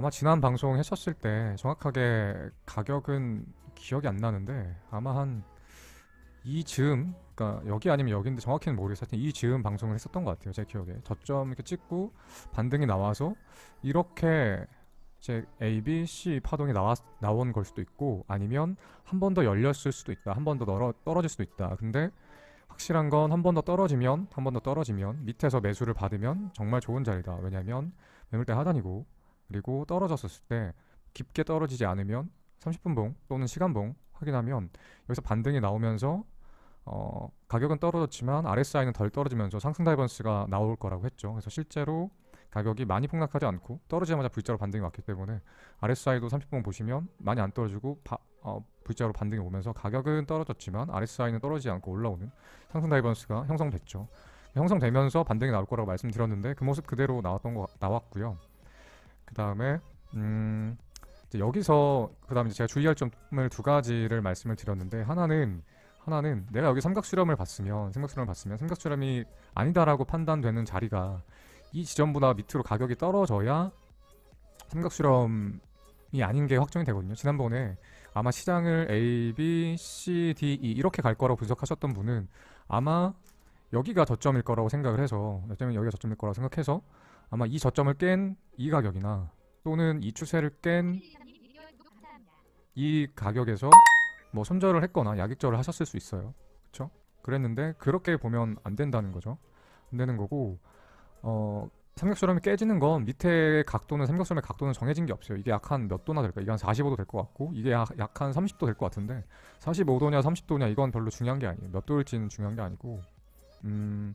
아마 지난 방송 했었을 때 정확하게 가격은 기억이 안 나는데 아마 한 이 즈음 그러니까 여기 아니면 여기인데 정확히는 모르겠어요. 하여튼 이 즈음 방송을 했었던 것 같아요. 제 기억에 저점 이렇게 찍고 반등이 나와서 이렇게 이제 A, B, C 파동이 나와 나온 걸 수도 있고 아니면 한 번 더 열렸을 수도 있다. 한 번 더 떨어질 수도 있다. 근데 확실한 건 한 번 더 떨어지면 한 번 더 떨어지면 밑에서 매수를 받으면 정말 좋은 자리다. 왜냐면 매물대 하단이고 그리고 떨어졌었을 때 깊게 떨어지지 않으면 30분 봉 또는 시간 봉 확인하면 여기서 반등이 나오면서 어, 가격은 떨어졌지만 RSI는 덜 떨어지면서 상승 다이버스가 나올 거라고 했죠. 그래서 실제로 가격이 많이 폭락하지 않고 떨어지자마자 V자로 반등이 왔기 때문에 RSI도 30분 보시면 많이 안 떨어지고 바, 어, V자로 반등이 오면서 가격은 떨어졌지만 RSI는 떨어지지 않고 올라오는 상승 다이버스가 형성됐죠. 형성되면서 반등이 나올 거라고 말씀드렸는데 그 모습 그대로 나왔던 거 나왔고요. 그 다음에 음, 여기서 그 다음에 제가 주의할 점을 두 가지를 말씀을 드렸는데 하나는 하나는 내가 여기 삼각 수렴을 봤으면 삼각 수렴을 봤으면 삼각 수렴이 아니다라고 판단되는 자리가 이 지점보다 밑으로 가격이 떨어져야 삼각 수렴이 아닌 게 확정이 되거든요. 지난번에 아마 시장을 A, B, C, D, E 이렇게 갈 거라고 분석하셨던 분은 아마 여기가 저점일 거라고 생각을 해서 왜냐면 여기가 저점일 거라고 생각해서 아마 이 저점을 깬 이 가격이나 또는 이 추세를 깬 이 가격에서 뭐 손절을 했거나 약익절을 하셨을 수 있어요. 그렇죠? 그랬는데 그렇게 보면 안 된다는 거죠. 안 되는 거고 어 삼각수렴이 깨지는 건 밑에 각도는 삼각수렴의 각도는 정해진 게 없어요. 이게 약 한 몇 도나 될까? 이게 한 45도 될 것 같고 이게 약 한 30도 될 것 같은데 45도냐 30도냐 이건 별로 중요한 게 아니에요. 몇 도일지는 중요한 게 아니고 음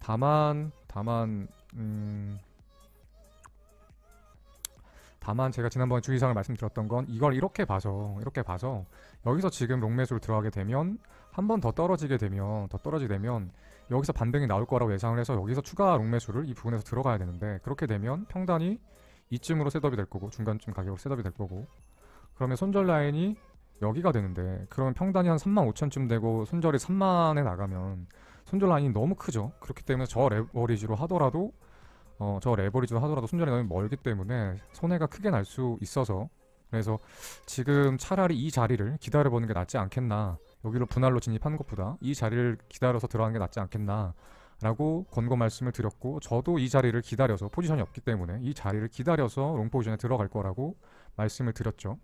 다만 다만 음. 다만 제가 지난번에 주의사항을 말씀드렸던 건 이걸 이렇게 봐서 이렇게 봐서 여기서 지금 롱매수를 들어가게 되면 한 번 더 떨어지게 되면 더 떨어지게 되면 여기서 반등이 나올 거라고 예상을 해서 여기서 추가 롱매수를 이 부분에서 들어가야 되는데 그렇게 되면 평단이 이쯤으로 셋업이 될 거고 중간쯤 가격으로 셋업이 될 거고. 그러면 손절 라인이 여기가 되는데 그러면 평단이 한 3만 5천쯤 되고 손절이 3만에 나가면 손절 라인이 너무 크죠. 그렇기 때문에 저 레버리지로 하더라도 어, 저 레버리지로 하더라도 손절이 너무 멀기 때문에 손해가 크게 날 수 있어서. 그래서 지금 차라리 이 자리를 기다려보는 게 낫지 않겠나. 여기로 분할로 진입하는 것보다 이 자리를 기다려서 들어가는 게 낫지 않겠나. 라고 권고 말씀을 드렸고 저도 이 자리를 기다려서 포지션이 없기 때문에 이 자리를 기다려서 롱 포지션에 들어갈 거라고 말씀을 드렸죠.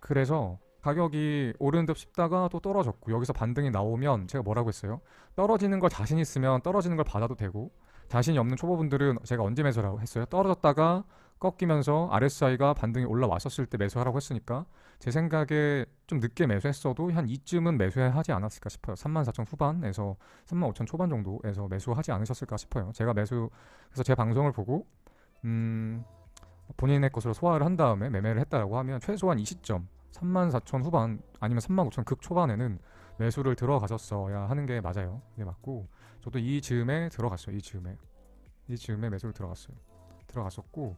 그래서 가격이 오르는 듯 싶다가 또 떨어졌고 여기서 반등이 나오면 제가 뭐라고 했어요? 떨어지는 걸 자신 있으면 떨어지는 걸 받아도 되고 자신이 없는 초보분들은 제가 언제 매수라고 했어요 떨어졌다가 꺾이면서 RSI가 반등이 올라왔었을 때 매수하라고 했으니까 제 생각에 좀 늦게 매수했어도 한 이쯤은 매수하지 않았을까 싶어요. 34,000 후반에서 35,000 초반 정도에서 매수하지 않으셨을까 싶어요. 제가 매수 그래서 제 방송을 보고 음 본인의 것으로 소화를 한 다음에 매매를 했다라고 하면 최소한 이 시점 34,000 후반 아니면 35,000 극 초반에는 매수를 들어가셨어야 하는 게 맞아요. 이게 맞고 저도 이 즈음에 들어갔어요. 이 즈음에 이 즈음에 매수를 들어갔어요. 들어갔었고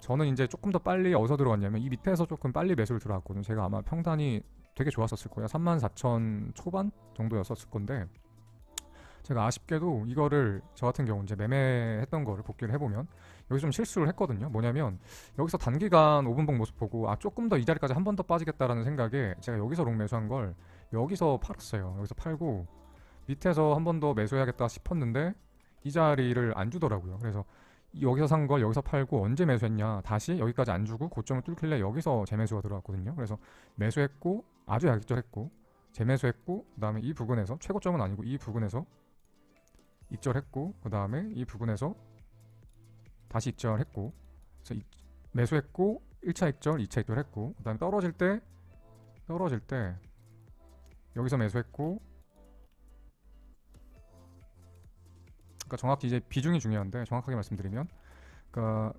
저는 이제 조금 더 빨리 어디서 들어갔냐면 이 밑에서 조금 빨리 매수를 들어갔거든요. 제가 아마 평단이 되게 좋았었을 거예요. 34,000 초반 정도였었을 건데 제가 아쉽게도 이거를 저 같은 경우 이제 매매했던 거를 복귀를 해보면 여기서 좀 실수를 했거든요. 뭐냐면 여기서 단기간 5분봉 모습 보고 아 조금 더 이 자리까지 한 번 더 빠지겠다라는 생각에 제가 여기서 롱 매수한 걸 여기서 팔았어요. 여기서 팔고 밑에서 한 번 더 매수해야겠다 싶었는데 이 자리를 안 주더라고요. 그래서 여기서 산 걸 여기서 팔고 언제 매수했냐 다시 여기까지 안 주고 고점을 뚫길래 여기서 재매수가 들어왔거든요 그래서 매수했고 아주 약익절했고 재매수했고 그 다음에 이 부분에서 최고점은 아니고 이 부분에서 익절했고 그 다음에 이 부분에서 다시 익절했고 그래서 이- 매수했고 1차 익절 2차 익절했고 그 다음에 떨어질 때 떨어질 때 여기서 매수했고 그러니까 정확히 이제 비중이 중요한데 정확하게 말씀드리면 그러니까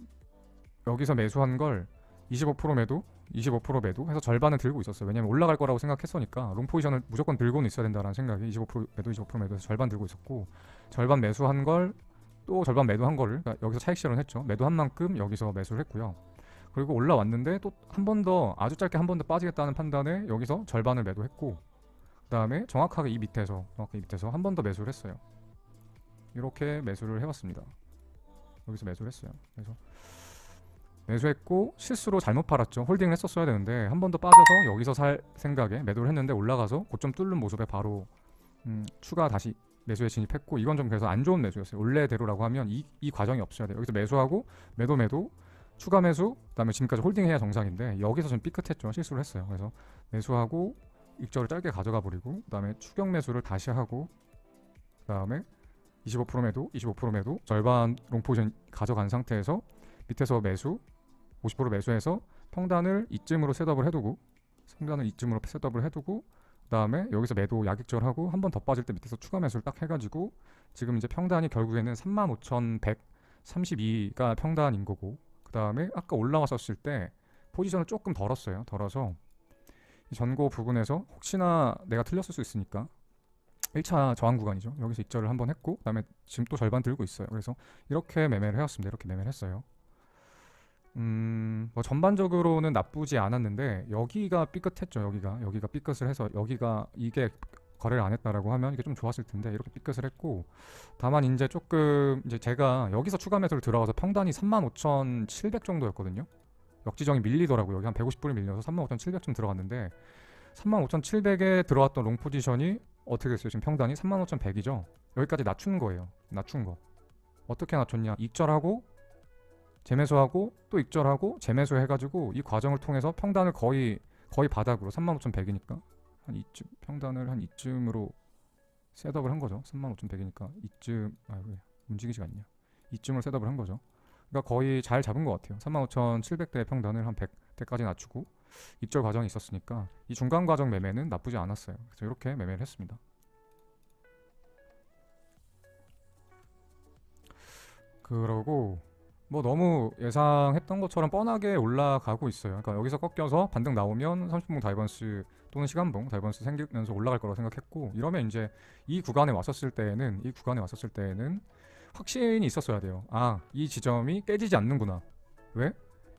여기서 매수한 걸 25% 매도, 25% 매도 해서 절반은 들고 있었어요. 왜냐면 올라갈 거라고 생각했으니까 롱 포지션을 무조건 들고는 있어야 된다라는 생각이 25% 매도, 25% 매도해서 절반 들고 있었고 절반 매수한 걸 또 절반 매도한 거를 그러니까 여기서 차익 실현을 했죠. 매도한 만큼 여기서 매수를 했고요. 그리고 올라왔는데 또 한 번 더 아주 짧게 한 번 더 빠지겠다는 판단에 여기서 절반을 매도했고 그 다음에 정확하게 이 밑에서 정확하게 이 밑에서 한 번 더 매수를 했어요. 이렇게 매수를 해왔습니다. 여기서 매수를 했어요. 그래서 매수했고 실수로 잘못 팔았죠. 홀딩을 했었어야 되는데 한 번 더 빠져서 여기서 살 생각에 매도를 했는데 올라가서 고점 뚫는 모습에 바로 음, 추가 다시 매수에 진입했고 이건 좀 그래서 안 좋은 매수였어요. 원래대로라고 하면 이, 이 과정이 없어야 돼요. 여기서 매수하고 매도 매도 추가 매수 그다음에 지금까지 홀딩해야 정상인데 여기서 좀 삐끗했죠. 실수를 했어요. 그래서 매수하고 익절을 짧게 가져가 버리고 그다음에 추격 매수를 다시 하고 그다음에 25% 매도 25% 매도 절반 롱포지션 가져간 상태에서 밑에서 매수 50% 매수해서 평단을 이쯤으로 셋업을 해두고 평단을 이쯤으로 셋업을 해두고 그 다음에 여기서 매도 약익절하고 한 번 더 빠질 때 밑에서 추가 매수를 딱 해가지고 지금 이제 평단이 결국에는 35,132가 평단인 거고 그 다음에 아까 올라왔었을 때 포지션을 조금 덜었어요. 덜어서 이 전고 부근에서 혹시나 내가 틀렸을 수 있으니까 1차 저항 구간이죠 여기서 익절을 한번 했고 그다음에 지금 또 절반 들고 있어요 그래서 이렇게 매매를 해왔습니다 이렇게 매매를 했어요 음, 뭐 전반적으로는 나쁘지 않았는데 여기가 삐끗했죠. 여기가 여기가 삐끗을 해서 여기가 이게 거래를 안 했다라고 하면 이게 좀 좋았을 텐데 이렇게 삐끗을 했고 다만 이제 조금 이제 제가 여기서 추가 매수를 들어가서 평단이 35,700 정도였거든요. 역지정이 밀리더라고요. 여기 한 150불이 밀려서 35,700쯤 들어갔는데 35,700에 들어왔던 롱 포지션이 어떻게 됐어요? 지금 평단이 35,100이죠. 여기까지 낮춘 거예요. 낮춘 거. 어떻게 낮췄냐? 익절하고 재매수하고 또 익절하고 재매수 해가지고 이 과정을 통해서 평단을 거의 거의 바닥으로 35,100이니까 한 이쯤 평단을 한 이쯤으로 셋업을 한 거죠. 35,100이니까 이쯤 아왜 움직이지가 않냐? 이쯤을 셋업을 한 거죠. 그러니까 거의 잘 잡은 것 같아요. 35,700대 평단을 한 100대까지 낮추고 입절 과정이 있었으니까 이 중간 과정 매매는 나쁘지 않았어요. 그래서 이렇게 매매를 했습니다. 그러고 뭐 너무 예상했던 것처럼 뻔하게 올라가고 있어요. 그러니까 여기서 꺾여서 반등 나오면 30분 다이번스 또는 시간봉 다이번스 생기면서 올라갈 거라고 생각했고 이러면 이제 이 구간에 왔었을 때에는 이 구간에 왔었을 때에는 확신이 있었어야 돼요. 아, 이 지점이 깨지지 않는구나. 왜?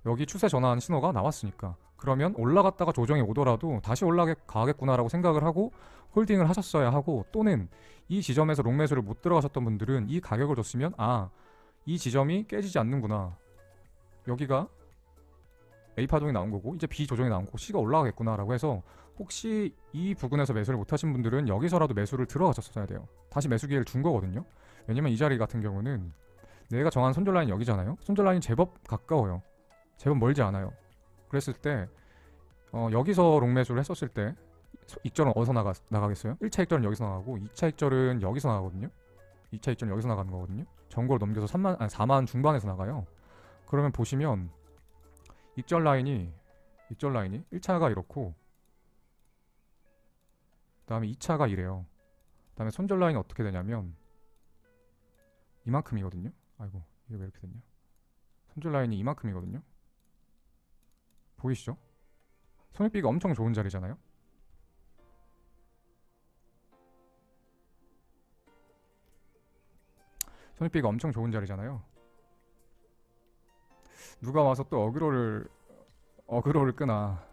여기 추세 전환 신호가 나왔으니까. 그러면 올라갔다가 조정이 오더라도 다시 올라가겠구나라고 생각을 하고 홀딩을 하셨어야 하고 또는 이 지점에서 롱매수를 못 들어가셨던 분들은 이 가격을 줬으면 아, 이 지점이 깨지지 않는구나. 여기가 A 파동이 나온 거고 이제 B 조정이 나온 거고 C가 올라가겠구나라고 해서 혹시 이 부근에서 매수를 못 하신 분들은 여기서라도 매수를 들어가셨어야 돼요. 다시 매수 기회를 준 거거든요. 왜냐면 이 자리 같은 경우는 내가 정한 손절 라인 여기잖아요. 손절 라인이 제법 가까워요. 제법 멀지 않아요. 그랬을 때 어, 여기서 롱매수를 했었을 때 소- 익절은 어디서 나가, 나가겠어요? 1차 익절은 여기서 나가고 2차 익절은 여기서 나가거든요. 2차 익절은 여기서 나가는 거거든요. 전고를 넘겨서 3만 아니 4만 중반에서 나가요. 그러면 보시면 익절 라인이 익절 라인이 1차가 이렇고 그다음에 2차가 이래요. 그다음에 손절 라인이 어떻게 되냐면 이만큼이거든요. 아이고 이게 왜 이렇게 됐냐? 손절 라인이 이만큼이거든요. 보이시죠? 손익비가 엄청 좋은 자리잖아요. 손익비가 엄청 좋은 자리잖아요. 누가 와서 또 어그로를 어그로를 끄나.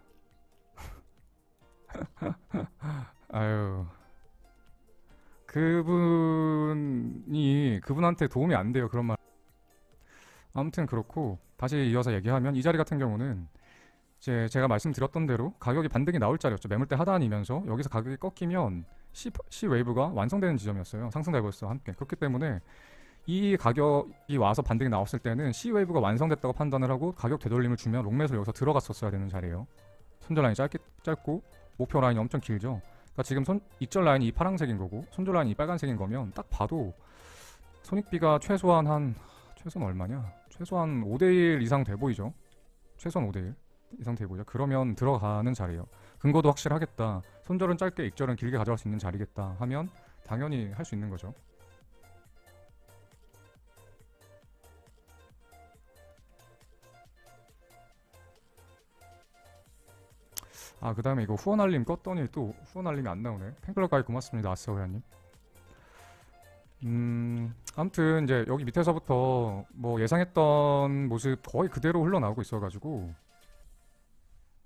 아유. 그분이 그분한테 도움이 안 돼요. 그런 말. 아무튼 그렇고 다시 이어서 얘기하면 이 자리 같은 경우는 이제 제가 말씀드렸던 대로 가격이 반등이 나올 자리였죠. 매물대 하단이면서 여기서 가격이 꺾이면 C, 웨이브가 완성되는 지점이었어요. 상승 다이버스와 함께. 그렇기 때문에 이 가격이 와서 반등이 나왔을 때는 C 웨이브가 완성됐다고 판단을 하고 가격 되돌림을 주면 롱매수를 여기서 들어갔었어야 되는 자리예요. 손절 라인이 짧게 짧고 목표 라인이 엄청 길죠. 그러니까 지금 손 익절 라인이 이 파란색인 거고 손절 라인이 이 빨간색인 거면 딱 봐도 손익비가 최소한 한 최소한 얼마냐? 최소한 5대1 이상 돼 보이죠. 최소한 5대1 이상 돼 보이죠. 그러면 들어가는 자리예요. 근거도 확실하겠다. 손절은 짧게 익절은 길게 가져갈 수 있는 자리겠다 하면 당연히 할 수 있는 거죠. 아, 그 다음에 이거 후원 알림 껐더니 또 후원 알림이 안 나오네. 팬클럽 가입 고맙습니다. 아스아우야님. 음, 아무튼 이제 여기 밑에서부터 뭐 예상했던 모습 거의 그대로 흘러나오고 있어가지고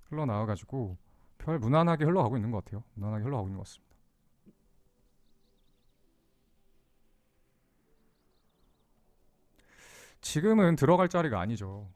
흘러나와가지고 별 무난하게 흘러가고 있는 것 같아요. 무난하게 흘러가고 있는 것 같습니다. 지금은 들어갈 자리가 아니죠.